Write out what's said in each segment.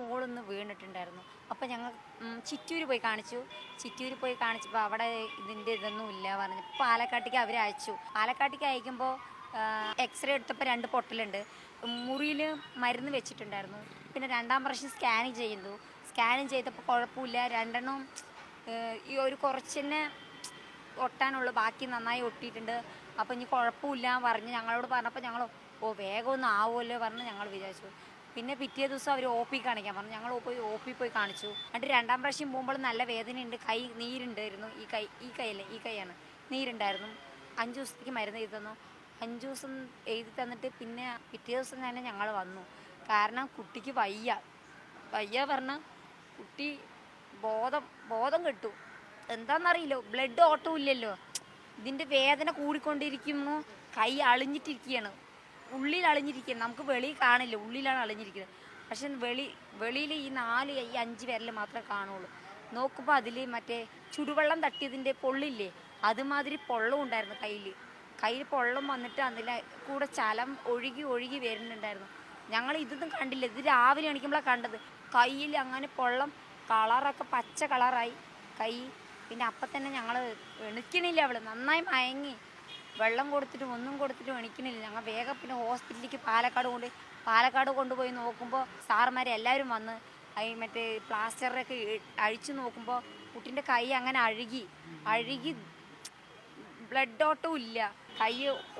മോളൊന്ന് വീണിട്ടുണ്ടായിരുന്നു. അപ്പോൾ ഞങ്ങൾ ചിറ്റൂർ പോയി കാണിച്ചു. ചിറ്റൂർ പോയി കാണിച്ചപ്പോൾ അവിടെ ഇതിന്റെ ഇതൊന്നും ഇല്ല പറഞ്ഞു. പാലക്കാട്ടേക്ക് അവർ അയച്ചു. പാലക്കാട്ടേക്ക് അയക്കുമ്പോൾ എക്സ്റേ എടുത്തപ്പോൾ രണ്ട് പൊട്ടലുണ്ട്. മുറിയിൽ മരുന്ന് വെച്ചിട്ടുണ്ടായിരുന്നു. പിന്നെ രണ്ടാം പ്രാവശ്യം സ്കാനിങ് ചെയ്യുന്നു സ്കാനിങ് ചെയ്തപ്പോൾ കുഴപ്പമില്ല. രണ്ടെണ്ണം ഈ ഒരു കുറച്ചെന്നെ ഒട്ടാനുള്ള. ബാക്കി നന്നായി ഒട്ടിയിട്ടുണ്ട്. അപ്പോൾ ഇനി കുഴപ്പമില്ല പറഞ്ഞ് ഞങ്ങളോട് പറഞ്ഞപ്പോൾ ഞങ്ങൾ ഓ വേഗമൊന്നും ആവുമല്ലോ പറഞ്ഞ് ഞങ്ങൾ വിചാരിച്ചു. പിന്നെ പിറ്റേ ദിവസം അവർ ഒ പി കാണിക്കാൻ പറഞ്ഞു. ഞങ്ങൾ പോയി ഒ പി പോയി കാണിച്ചു. എന്നിട്ട് രണ്ടാം പ്രാവശ്യം പോകുമ്പോൾ നല്ല വേദനയുണ്ട്. കൈ നീരുണ്ടായിരുന്നു. ഈ കൈ ഈ കൈയല്ലേ ഈ കൈയാണ്. നീരുണ്ടായിരുന്നു. അഞ്ച് ദിവസത്തേക്ക് മരുന്ന് എഴുതി തന്നു. അഞ്ച് ദിവസം എഴുതി തന്നിട്ട് പിന്നെ പിറ്റേ ദിവസം തന്നെ ഞങ്ങൾ വന്നു. കാരണം കുട്ടിക്ക് വയ്യ. വയ്യ പറഞ്ഞ കുട്ടി ബോധം ബോധം കിട്ടു. എന്താണെന്നറിയില്ല ബ്ലഡ് ഓട്ടവും ഇല്ലല്ലോ. ഇതിന്റെ വേദന കൂടിക്കൊണ്ടിരിക്കുന്നു. കൈ അളിഞ്ഞിട്ടിരിക്കുകയാണ്. ഉള്ളിൽ അളിഞ്ഞിരിക്കുന്നത് നമുക്ക് വെളിയിൽ കാണില്ല ഉള്ളിലാണ് അളിഞ്ഞിരിക്കുന്നത്. പക്ഷെ വെളി വെളിയിൽ ഈ നാല് ഈ അഞ്ച് വിരൽ മാത്രമേ കാണുള്ളൂ. നോക്കുമ്പോൾ അതിൽ മറ്റേ ചുടുവെള്ളം തട്ടിയതിന്റെ പൊള്ളില്ലേ? അതുമാതിരി പൊള്ളം ഉണ്ടായിരുന്നു കയ്യിൽ. കയ്യിൽ പൊള്ളം വന്നിട്ട് അതിലെ കൂടെ ചലം ഒഴുകി ഒഴുകി വരുന്നുണ്ടായിരുന്നു. ഞങ്ങൾ ഇതൊന്നും കണ്ടില്ല. ഇത് രാവിലെ എണീക്കുമ്പോഴാണ് കണ്ടത്. കയ്യിൽ അങ്ങനെ പൊള്ളം കളറൊക്കെ പച്ച കളറായി. കൈ പിന്നെ അപ്പം തന്നെ ഞങ്ങൾ എണിക്കണില്ല അവൾ നന്നായി മയങ്ങി. വെള്ളം കൊടുത്തിട്ടും ഒന്നും കൊടുത്തിട്ടും എണിക്കണില്ല ഞങ്ങൾ വേഗം പിന്നെ ഹോസ്പിറ്റലിലേക്ക് പാലക്കാട് കൊണ്ട് പാലക്കാട് കൊണ്ടുപോയി നോക്കുമ്പോൾ സാറുമാരെ എല്ലാവരും വന്ന് ഈ മറ്റേ പ്ലാസ്റ്ററൊക്കെ അഴിച്ചു നോക്കുമ്പോൾ കുട്ടീന്റെ കൈ അങ്ങനെ അഴുകി. അഴുകി ബ്ലഡ് ഓട്ടവും ഇല്ല. കൈ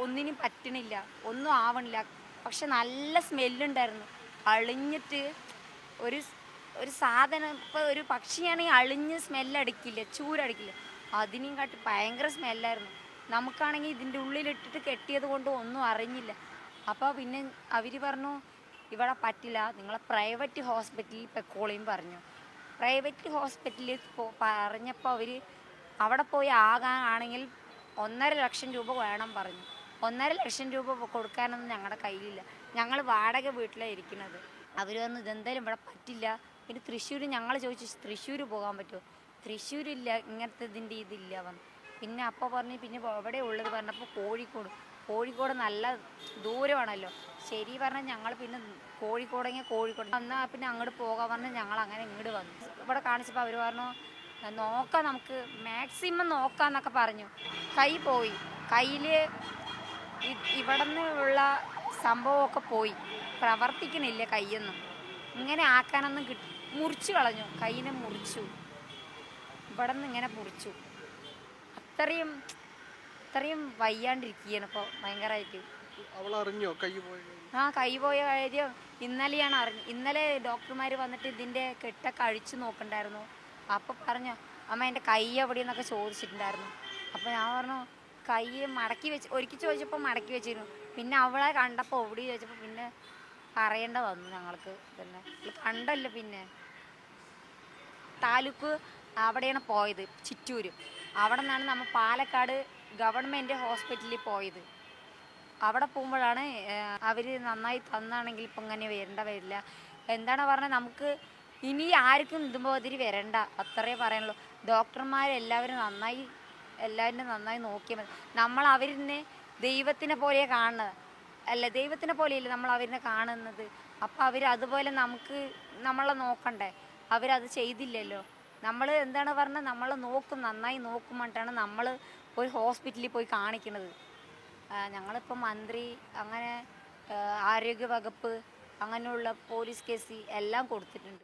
ഒന്നിനും പറ്റണില്ല. ഒന്നും ആവണില്ല. പക്ഷെ നല്ല സ്മെല്ലുണ്ടായിരുന്നു. അളിഞ്ഞിട്ട് ഒരു ഒരു സാധനം ഇപ്പോൾ ഒരു പക്ഷിയാണെങ്കിൽ അളിഞ്ഞ് സ്മെല്ലടിക്കില്ല ചൂരടിക്കില്ല. അതിനെയും കാട്ടി ഭയങ്കര സ്മെല്ലായിരുന്നു. നമുക്കാണെങ്കിൽ ഇതിന്റെ ഉള്ളിലിട്ടിട്ട് കെട്ടിയത് കൊണ്ട് ഒന്നും അറിഞ്ഞില്ല. അപ്പോൾ പിന്നെ അവർ പറഞ്ഞു ഇവിടെ പറ്റില്ല. നിങ്ങളെ പ്രൈവറ്റ് ഹോസ്പിറ്റലിൽ പെക്കോളിയും പറഞ്ഞു. പ്രൈവറ്റ് ഹോസ്പിറ്റലിൽ പറഞ്ഞപ്പോൾ അവർ അവിടെ പോയി ആകാനാണെങ്കിൽ ഒന്നര ലക്ഷം രൂപ വേണം പറഞ്ഞു. ഒന്നര ലക്ഷം രൂപ കൊടുക്കാനൊന്നും ഞങ്ങളുടെ കയ്യിലില്ല. ഞങ്ങൾ വാടക വീട്ടിലാണ് ഇരിക്കുന്നത്. അവർ വന്ന് ഇതെന്തായാലും ഇവിടെ പറ്റില്ല. പിന്നെ തൃശ്ശൂർ ഞങ്ങൾ ചോദിച്ചു തൃശ്ശൂർ പോകാൻ പറ്റുമോ? തൃശ്ശൂരില്ല. ഇങ്ങനത്തെ ഇതിന്റെ ഇതില്ല വന്നു പിന്നെ അപ്പോൾ പറഞ്ഞ് പിന്നെ എവിടെ ഉള്ളത്? പറഞ്ഞപ്പോൾ കോഴിക്കോട്. കോഴിക്കോട് നല്ല ദൂരമാണല്ലോ. ശരി പറഞ്ഞാൽ ഞങ്ങൾ പിന്നെ കോഴിക്കോടെങ്കിൽ കോഴിക്കോട്. എന്നാൽ പിന്നെ അങ്ങോട്ട് പോകാൻ പറഞ്ഞാൽ ഞങ്ങൾ അങ്ങനെ ഇങ്ങോട്ട് വന്നു. ഇവിടെ കാണിച്ചപ്പോൾ അവർ പറഞ്ഞു നോക്കാം നമുക്ക് മാക്സിമം നോക്കാന്നൊക്കെ പറഞ്ഞു. കൈ പോയി. കയ്യിൽ ഇവിടെ നിന്നുള്ള സംഭവമൊക്കെ പോയി. പ്രവർത്തിക്കണില്ല കൈയൊന്നും ഇങ്ങനെ ആക്കാനൊന്നും കിട്ടി മുറിച്ചു കളഞ്ഞു. കൈയിനെ മുറിച്ചു. ഇവിടെ നിന്ന് ഇങ്ങനെ മുറിച്ചു. അത്രയും ഇത്രയും വയ്യാണ്ടിരിക്കുകയാണ് ഇപ്പോൾ ഭയങ്കരമായിട്ട് അറിഞ്ഞോ കൈ പോയ ആ കൈ പോയ കാര്യം ഇന്നലെയാണ് അറിഞ്ഞു. ഇന്നലെ ഡോക്ടർമാർ വന്നിട്ട് ഇതിന്റെ കെട്ടൊക്കെ അഴിച്ചു നോക്കണ്ടായിരുന്നു. അപ്പോൾ പറഞ്ഞു അമ്മ എന്റെ കൈ എവിടെയെന്നൊക്കെ ചോദിച്ചിട്ടുണ്ടായിരുന്നു. അപ്പോൾ ഞാൻ പറഞ്ഞു കൈ മടക്കി വെച്ച് ഒരിക്കൽ ചോദിച്ചപ്പോൾ മടക്കി വെച്ചിരുന്നു. പിന്നെ അവളെ കണ്ടപ്പോൾ എവിടെ ചോദിച്ചപ്പോൾ പിന്നെ പറയേണ്ട വന്നു ഞങ്ങൾക്ക് പിന്നെ കണ്ടല്ലോ പിന്നെ. താലൂക്ക് അവിടെയാണ് പോയത് ചിറ്റൂര്. അവിടെ നിന്നാണ് നമ്മൾ പാലക്കാട് ഗവൺമെന്റ് ഹോസ്പിറ്റലിൽ പോയത്. അവിടെ പോകുമ്പോഴാണ് അവർ നന്നായി തന്നാണെങ്കിൽ ഇപ്പം ഇങ്ങനെ വരേണ്ട വരില്ല. എന്താണ് പറഞ്ഞത്? നമുക്ക് ഇനി ആർക്കും ഇതുമാതിരി വരണ്ട. അത്രേ പറയാനുള്ളൂ. ഡോക്ടർമാരെല്ലാവരും നന്നായി എല്ലാവരും നന്നായി നോക്കിയാൽ മതി. നമ്മൾ അവരിനെ ദൈവത്തിനെ പോലെ കാണുന്നത്. അല്ല ദൈവത്തിനെ പോലെയല്ല നമ്മൾ അവരിനെ കാണുന്നത്. അപ്പോൾ അവർ അതുപോലെ നമുക്ക് നമ്മളെ നോക്കണ്ടേ? അവരത് ചെയ്തില്ലല്ലോ? നമ്മൾ എന്താണ് പറഞ്ഞത്? നമ്മൾ നോക്കും നന്നായി നോക്കും പറഞ്ഞിട്ടാണ് നമ്മൾ ഒരു ഹോസ്പിറ്റലിൽ പോയി കാണിക്കുന്നത് ഞങ്ങളിപ്പോൾ മന്ത്രി അങ്ങനെ ആരോഗ്യ വകുപ്പ് അങ്ങനെയുള്ള പോലീസ് കേസ് എല്ലാം കൊടുത്തിട്ടുണ്ട്.